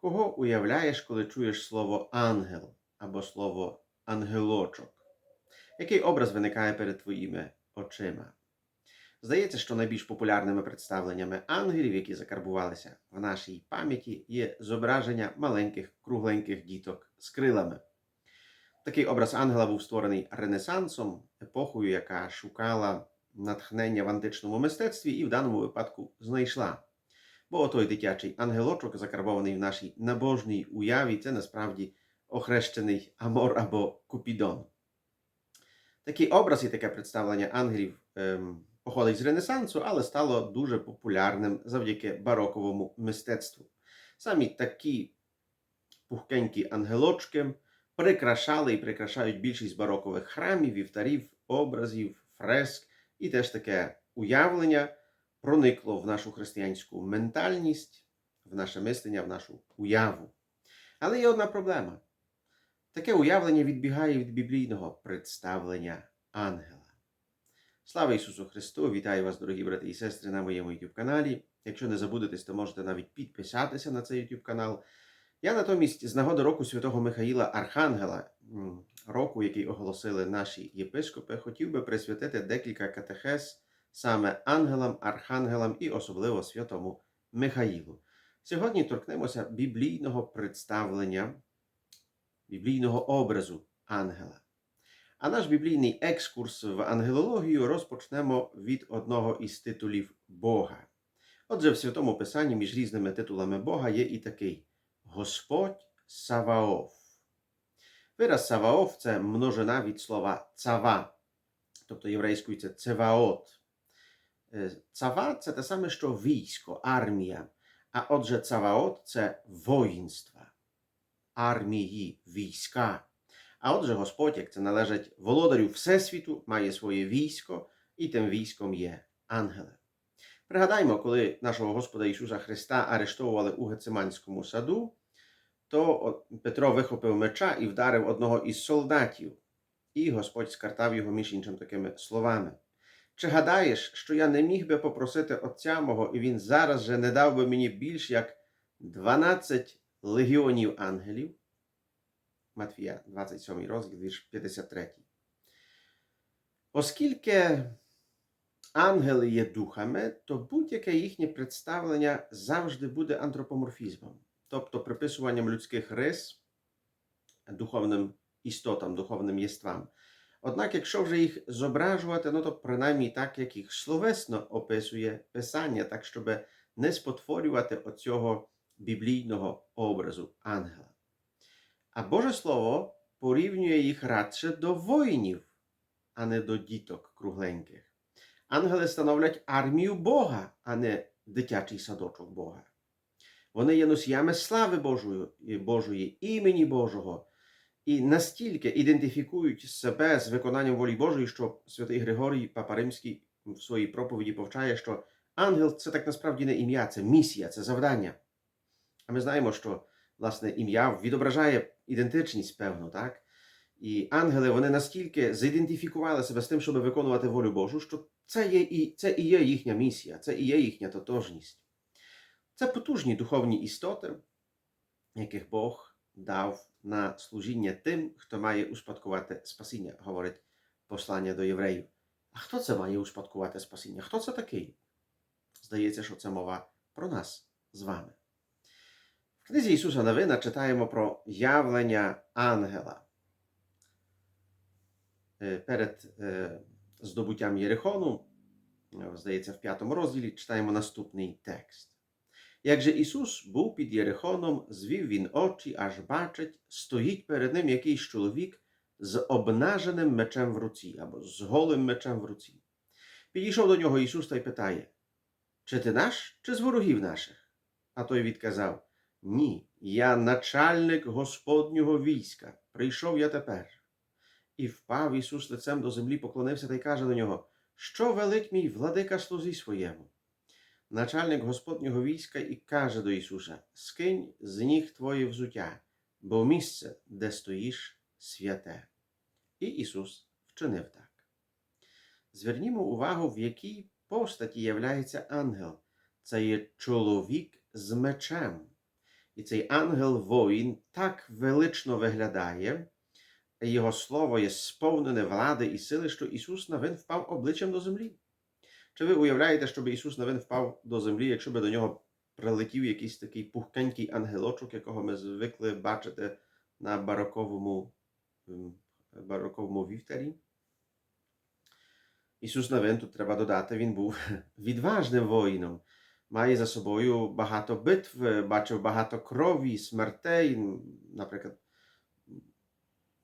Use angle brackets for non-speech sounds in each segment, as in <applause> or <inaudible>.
Кого уявляєш, коли чуєш слово ангел або слово ангелочок? Який образ виникає перед твоїми очима? Здається, що найбільш популярними представленнями ангелів, які закарбувалися в нашій пам'яті, є зображення маленьких кругленьких діток з крилами. Такий образ ангела був створений Ренесансом, епохою, яка шукала натхнення в античному мистецтві і в даному випадку знайшла. Бо отой дитячий ангелочок, закарбований в нашій набожній уяві, це насправді охрещений Амор або Купідон. Такий образ і таке представлення ангелів ем, походить з Ренесансу, але стало дуже популярним завдяки бароковому мистецтву. Самі такі пухкенькі ангелочки прикрашали і прикрашають більшість барокових храмів, вівтарів, образів, фреск, і теж таке уявлення проникло в нашу християнську ментальність, в наше мислення, в нашу уяву. Але є одна проблема. Таке уявлення відбігає від біблійного представлення ангела. Слава Ісусу Христу! Вітаю вас, дорогі брати і сестри, на моєму YouTube каналі. Якщо не забудетесь, то можете навіть підписатися на цей YouTube канал. Я натомість з нагоди року святого Михаїла Архангела, року, який оголосили наші єпископи, хотів би присвятити декілька катехез саме ангелам, архангелам і особливо святому Михаїлу. Сьогодні торкнемося біблійного представлення, біблійного образу ангела. А наш біблійний екскурс в ангелологію розпочнемо від одного із титулів Бога. Отже, в Святому Писанні між різними титулами Бога є і такий Господь Саваоф. Вираз Саваоф це множина від слова цава, тобто єврейською це цеваот. Е, це те саме, що військо, армія. А отже, цаваот це воїнства, армії, війська. А отже, Господь, як це належить володарю Всесвіту, має своє військо, і тим військом є ангели. Пригадаймо, коли нашого Господа Ісуса Христа арештовували у Гециманському саду, то Петро вихопив меча і вдарив одного із солдатів, і Господь скартав його між іншим такими словами. Чи гадаєш, що я не міг би попросити Отця мого, і він зараз же не дав би мені більш як 12 легіонів ангелів? Матфія, 27 розділ, вірш 53. Оскільки ангели є духами, то будь-яке їхнє представлення завжди буде антропоморфізмом, тобто приписуванням людських рис духовним істотам, духовним єствам. Однак, якщо вже їх зображувати, ну то принаймні так, як їх словесно описує Писання, так, щоб не спотворювати оцього біблійного образу ангела. А Боже Слово порівнює їх радше до воїнів, а не до діток кругленьких. Ангели становлять армію Бога, а не дитячий садочок Бога. Вони є носіями слави Божої, Божої, імені Божого, і настільки ідентифікують себе з виконанням волі Божої, що святий Григорій Папа Римський в своїй проповіді повчає, що ангел це так насправді не ім'я, це місія, це завдання. А ми знаємо, що власне ім'я відображає ідентичність, певно, так? І ангели вони настільки зідентифікували себе з тим, щоб виконувати волю Божу, що це є і це і є їхня місія, це і є їхня тотожність. Це потужні духовні істоти, яких Бог дав на служіння тим, хто має успадкувати спасіння, говорить послання до євреїв. А хто це має успадкувати спасіння? Хто це такий? Здається, що це мова про нас з вами. В книзі Ісуса Новина читаємо про явлення ангела. Е, Перед е, здобуттям Єрихону, е, здається, в п'ятому розділі читаємо наступний текст. Як же Ісус був під Єрихоном, звів він очі, аж бачить, стоїть перед ним якийсь чоловік з обнаженим мечем в руці або з голим мечем в руці. Підійшов до нього Ісус та й питає: Чи ти наш, чи з ворогів наших? А той відказав: Ні, я начальник Господнього війська. Прийшов я тепер. І впав Ісус лицем до землі, поклонився та й каже до нього: Що велить мій владика слузі своєму? Начальник Господнього війська і каже до Ісуса: Скинь з ніг твоє взуття, бо місце, де стоїш, святе. І Ісус вчинив так. Звернімо увагу, в якій постаті являється ангел. Це є чоловік з мечем. І цей ангел воїн так велично виглядає, його слово є сповнене влади і сили, що Ісус Навин впав обличчям до землі. Чи ви уявляєте, щоб Ісус Навин впав до землі, якщо би до нього прилетів якийсь такий пухкенький ангелочок, якого ми звикли бачити на бароковому, м, бароковому вівтарі? Ісус Навин, тут треба додати, він був <laughs> відважним воїном. Має за собою багато битв, бачив багато крові, смертей. Наприклад,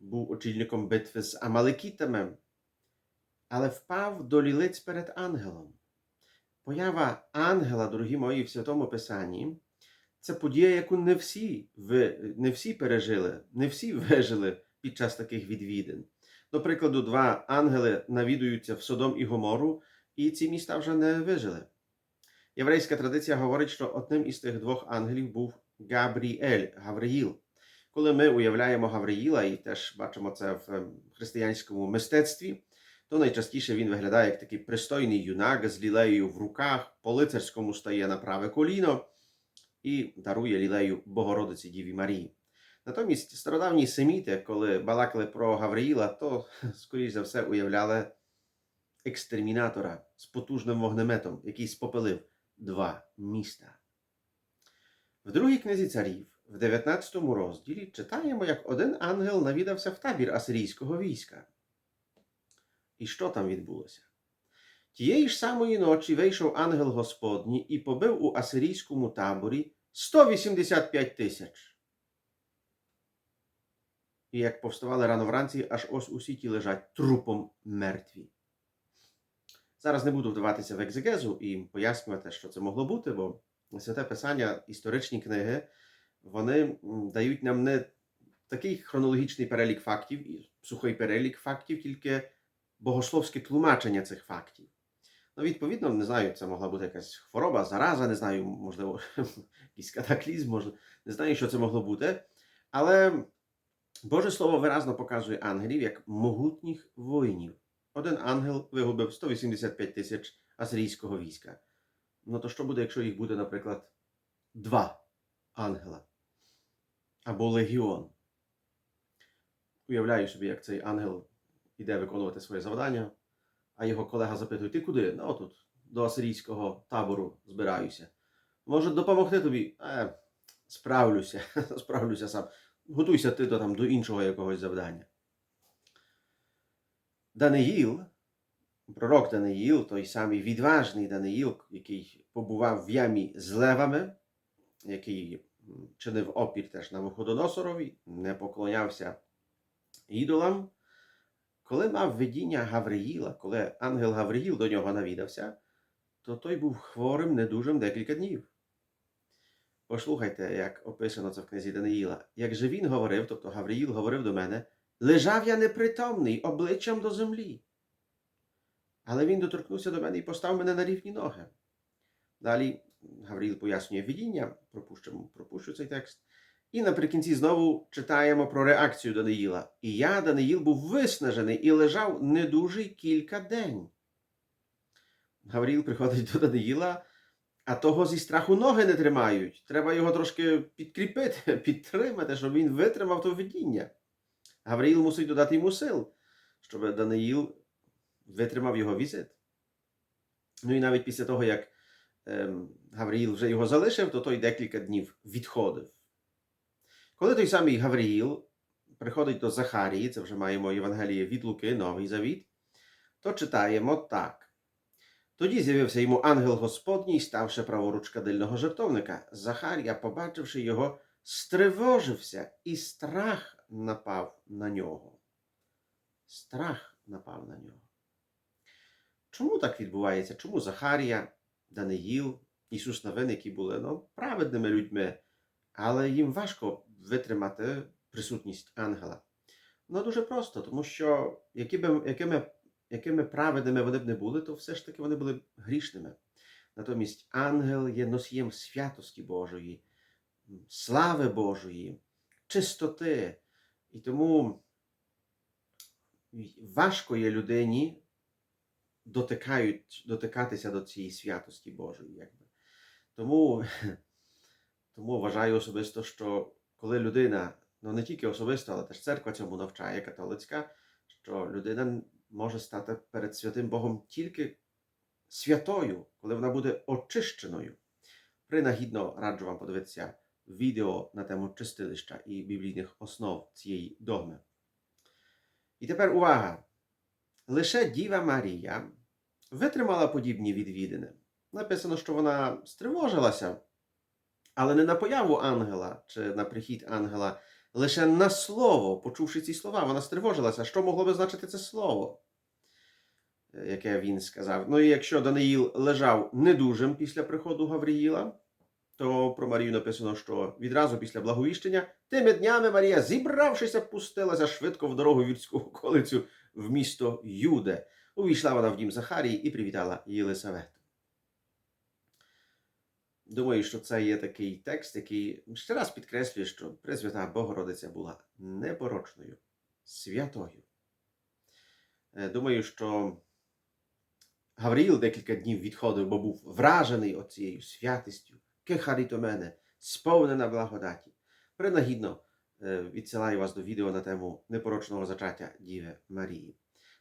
був очільником битви з Амалекітами, але впав до лілиць перед ангелом. Поява ангела, дорогі мої, в Святому Писанні, це подія, яку не всі, не всі пережили, не всі вижили під час таких відвідин. До прикладу, два ангели навідуються в Содом і Гомору, і ці міста вже не вижили. Єврейська традиція говорить, що одним із тих двох ангелів був Габріель, Гавриїл. Коли ми уявляємо Гавриїла і теж бачимо це в ем, християнському мистецтві, то найчастіше він виглядає як такий пристойний юнак з лілеєю в руках, по лицарському стає на праве коліно і дарує лілею Богородиці Діві Марії. Натомість стародавні семіти, коли балакали про Гавриїла, то, <laughs> скоріш за все, уявляли екстермінатора з потужним вогнеметом, який спопелив два міста. В другій книзі царів, в 19 розділі, читаємо, як один ангел навідався в табір асирійського війська. І що там відбулося? Тієї ж самої ночі вийшов ангел Господній і побив у асирійському таборі 185 тисяч. І як повставали рано вранці, аж ось усі ті лежать трупом мертві. Зараз не буду вдаватися в екзегезу і пояснювати, що це могло бути, бо святе писання, історичні книги, вони дають нам не такий хронологічний перелік фактів, сухий перелік фактів, тільки богословське тлумачення цих фактів. Ну, відповідно, не знаю, це могла бути якась хвороба, зараза, не знаю, можливо, <laughs> якийсь катаклізм, може, не знаю, що це могло бути. Але Боже Слово виразно показує ангелів як могутніх воїнів. Один ангел вигубив 185 тисяч асирійського війська. Ну то що буде, якщо їх буде, наприклад, два ангела або легіон? Уявляю собі, як цей ангел іде виконувати своє завдання, а його колега запитує: Ти куди? Ну, отут, до асирійського табору збираюся. Може допомогти тобі? Е, справлюся, <laughs> справлюся сам. Готуйся ти до, там, до іншого якогось завдання. Даниїл, пророк Даниїл, той самий відважний Даниїл, який побував в ямі з левами, який чинив опір теж на Вуходоносорові, не поклонявся ідолам. Коли мав видіння Гавриїла, коли ангел Гавриїл до нього навідався, то той був хворим недужим декілька днів. Послухайте, як описано це в книзі Даниїла. Як же він говорив, тобто Гавриїл говорив до мене, лежав я непритомний обличчям до землі. Але він доторкнувся до мене і постав мене на рівні ноги. Далі Гавриїл пояснює видіння, пропущу, пропущу цей текст. І наприкінці знову читаємо про реакцію Даниїла. І я, Даниїл, був виснажений і лежав недужий кілька день. Гавріл приходить до Даниїла, а того зі страху ноги не тримають. Треба його трошки підкріпити, <laughs> підтримати, щоб він витримав то видіння. Гавриїл мусить додати йому сил, щоб Даниїл витримав його візит. Ну і навіть після того, як ем, Гавриїл вже його залишив, то той декілька днів відходив. Коли той самий Гавриїл приходить до Захарії, це вже маємо Євангеліє від Луки, Новий Завіт, то читаємо так. Тоді з'явився йому ангел Господній, ставши праворуч кадильного жертовника. Захарія, побачивши його, стривожився, і страх напав на нього. Страх напав на нього. Чому так відбувається? Чому Захарія, Даниїл, Ісус Навин, які були ну, праведними людьми, але їм важко витримати присутність ангела? Ну, дуже просто, тому що які би, якими якими праведними вони б не були, то все ж таки вони були грішними. Натомість ангел є носієм святості Божої, слави Божої, чистоти. І тому важко є людині дотикають, дотикатися до цієї святості Божої. Якби. Тому <laughs> Тому вважаю особисто, що коли людина, ну не тільки особисто, але теж церква цьому навчає католицька, що людина може стати перед святим Богом тільки святою, коли вона буде очищеною. Принагідно раджу вам подивитися відео на тему чистилища і біблійних основ цієї догми. І тепер увага! Лише Діва Марія витримала подібні відвідини. Написано, що вона стривожилася, але не на появу ангела чи на прихід ангела, лише на слово, почувши ці слова, вона стривожилася. Що могло би значити це слово, яке він сказав? Ну і якщо Даниїл лежав недужим після приходу Гавріїла, то про Марію написано, що відразу після благовіщення тими днями Марія, зібравшися, пустилася швидко в дорогу в Юрську околицю в місто Юде. Увійшла вона в дім Захарії і привітала Єлисавету. Думаю, що це є такий текст, який ще раз підкреслює, що Пресвята Богородиця була непорочною, святою. Е, Думаю, що Гавріїл декілька днів відходив, бо був вражений оцією святістю, мене, сповнена благодаті. Принагідно е, відсилаю вас до відео на тему непорочного зачаття Діви Марії.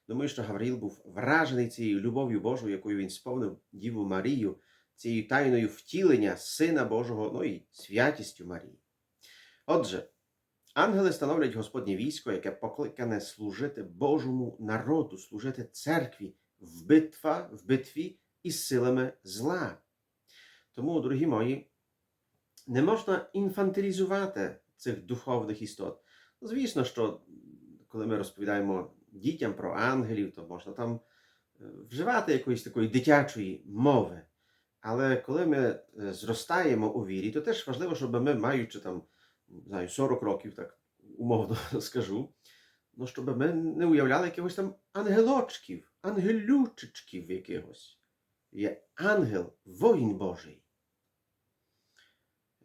Думаю, що Гавріїл був вражений цією любов'ю Божою, якою він сповнив Діву Марію, цією тайною втілення Сина Божого, ну і святістю Марії. Отже, ангели становлять Господнє військо, яке покликане служити Божому народу, служити церкві в, битва, в битві із силами зла. Тому, дорогі мої, не можна інфантилізувати цих духовних істот. Звісно, що коли ми розповідаємо дітям про ангелів, то можна там е, вживати якоїсь такої дитячої мови. Але коли ми е, зростаємо у вірі, то теж важливо, щоб ми, маючи там, знаю, 40 років, так умовно <laughs> скажу, ну, щоб ми не уявляли якихось там ангелочків, ангелючечків якихось. Є ангел, воїн Божий,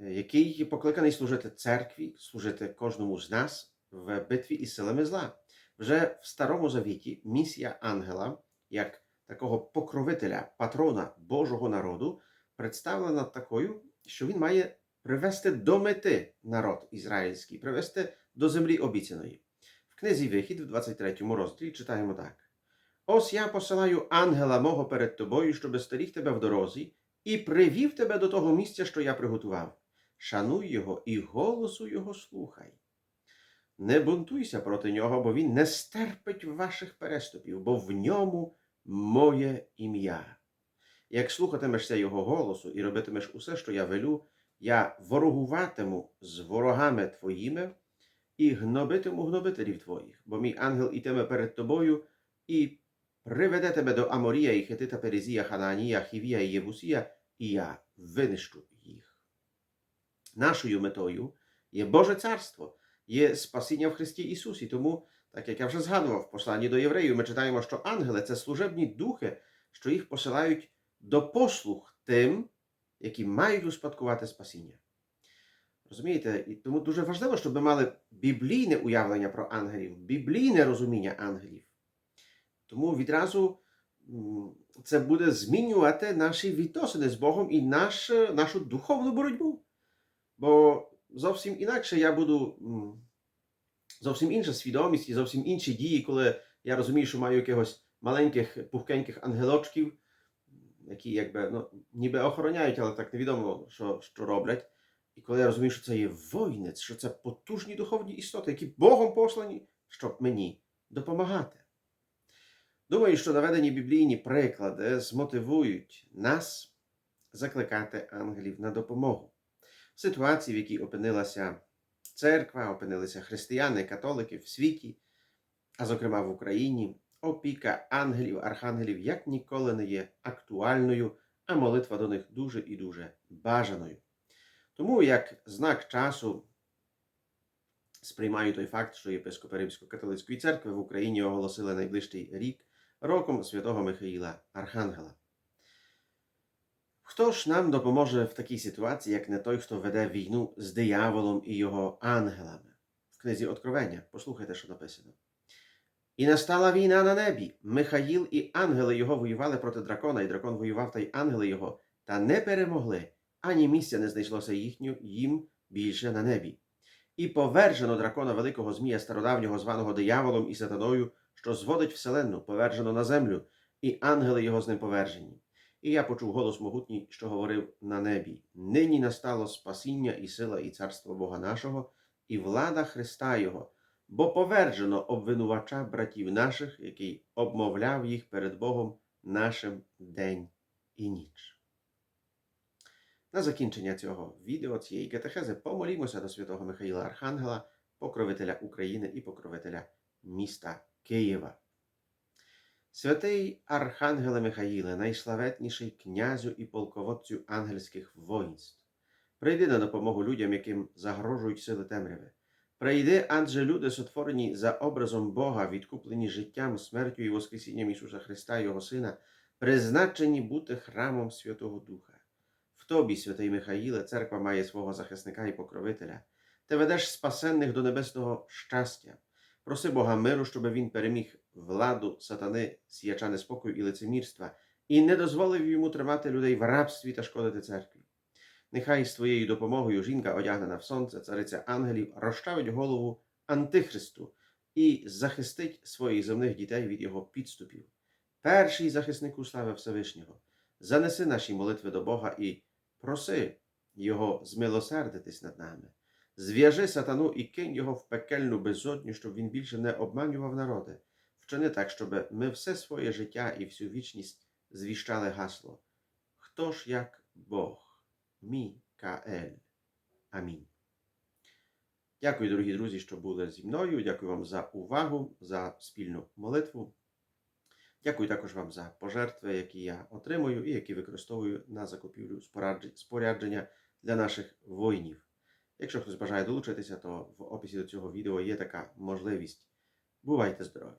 е, який покликаний служити церкві, служити кожному з нас в битві із силами зла. Вже в Старому Завіті місія ангела, як такого покровителя, патрона Божого народу, представлена такою, що він має привести до мети народ ізраїльський, привести до землі обіцяної. В книзі Вихід, в 23 розділі, читаємо так: Ось я посилаю ангела мого перед тобою, щоби стеріг тебе в дорозі, і привів тебе до того місця, що я приготував. Шануй його і голосу його слухай. Не бунтуйся проти нього, бо він не стерпить ваших переступів, бо в ньому моє ім'я. Як слухатимешся його голосу і робитимеш усе, що я велю, я ворогуватиму з ворогами твоїми і гнобитиму гнобителів твоїх, бо мій ангел ітиме перед тобою і приведе тебе до Аморія і Хетита Перезія, Хананія, Хівія і Єбусія, і я винищу їх. Нашою метою є Боже царство, є спасіння в Христі Ісусі. Тому, так як я вже згадував в посланні до євреїв, ми читаємо, що ангели це служебні духи, що їх посилають до послуг тим, які мають успадкувати спасіння. Розумієте? І тому дуже важливо, щоб ми мали біблійне уявлення про ангелів, біблійне розуміння ангелів. Тому відразу це буде змінювати наші відносини з Богом і наш, нашу духовну боротьбу. Бо зовсім інакше я буду зовсім інша свідомість і зовсім інші дії, коли я розумію, що маю якихось маленьких пухкеньких ангелочків, які якби ну, ніби охороняють, але так невідомо, що, що роблять. І коли я розумію, що це є воїнець, що це потужні духовні істоти, які Богом послані, щоб мені допомагати. Думаю, що наведені біблійні приклади змотивують нас закликати ангелів на допомогу. В ситуації, в якій опинилася церква, опинилися християни, католики в світі, а зокрема в Україні, опіка ангелів, архангелів як ніколи не є актуальною, а молитва до них дуже і дуже бажаною. Тому як знак часу сприймаю той факт, що єпископи Римсько-католицької церкви в Україні оголосили найближчий рік роком святого Михаїла Архангела. Хто ж нам допоможе в такій ситуації, як не той, хто веде війну з дияволом і його ангелами? В книзі Откровення послухайте, що написано. І настала війна на небі. Михаїл і ангели його воювали проти дракона, і дракон воював та й ангели його, та не перемогли, ані місця не знайшлося їхню їм більше на небі. І повержено дракона великого змія стародавнього, званого дияволом і сатаною, що зводить вселенну, повержено на землю, і ангели його з ним повержені. І я почув голос могутній, що говорив на небі: Нині настало спасіння і сила, і царство Бога нашого, і влада Христа Його, бо поверджено обвинувача братів наших, який обмовляв їх перед Богом нашим день і ніч. На закінчення цього відео, цієї катехези, помолімося до святого Михаїла Архангела, покровителя України і покровителя міста Києва. Святий Архангеле Михаїле, найславетніший князю і полководцю ангельських воїнств, прийди на допомогу людям, яким загрожують сили темряви. Прийди, адже люди, сотворені за образом Бога, відкуплені життям, смертю і Воскресінням Ісуса Христа, Його Сина, призначені бути храмом Святого Духа. В тобі, святий Михаїле, церква має свого захисника і покровителя. Ти ведеш спасенних до небесного щастя. Проси Бога миру, щоб він переміг владу сатани, сіяча неспокою і лицемірства, і не дозволив йому тримати людей в рабстві та шкодити церкві. Нехай з твоєю допомогою жінка, одягнена в сонце, цариця ангелів, розчавить голову Антихристу і захистить своїх земних дітей від його підступів. Перший захиснику слави Всевишнього, занеси наші молитви до Бога і проси Його змилосердитись над нами. Зв'яжи сатану і кинь його в пекельну безодню, щоб він більше не обманював народи. Вчини так, щоб ми все своє життя і всю вічність звіщали гасло. Хто ж як Бог? Мікаель. Амінь. Дякую, дорогі друзі, що були зі мною. Дякую вам за увагу, за спільну молитву. Дякую також вам за пожертви, які я отримую і які використовую на закупівлю спорядження для наших воїнів. Якщо хтось бажає долучитися, то в описі до цього відео є така можливість. Бувайте здорові!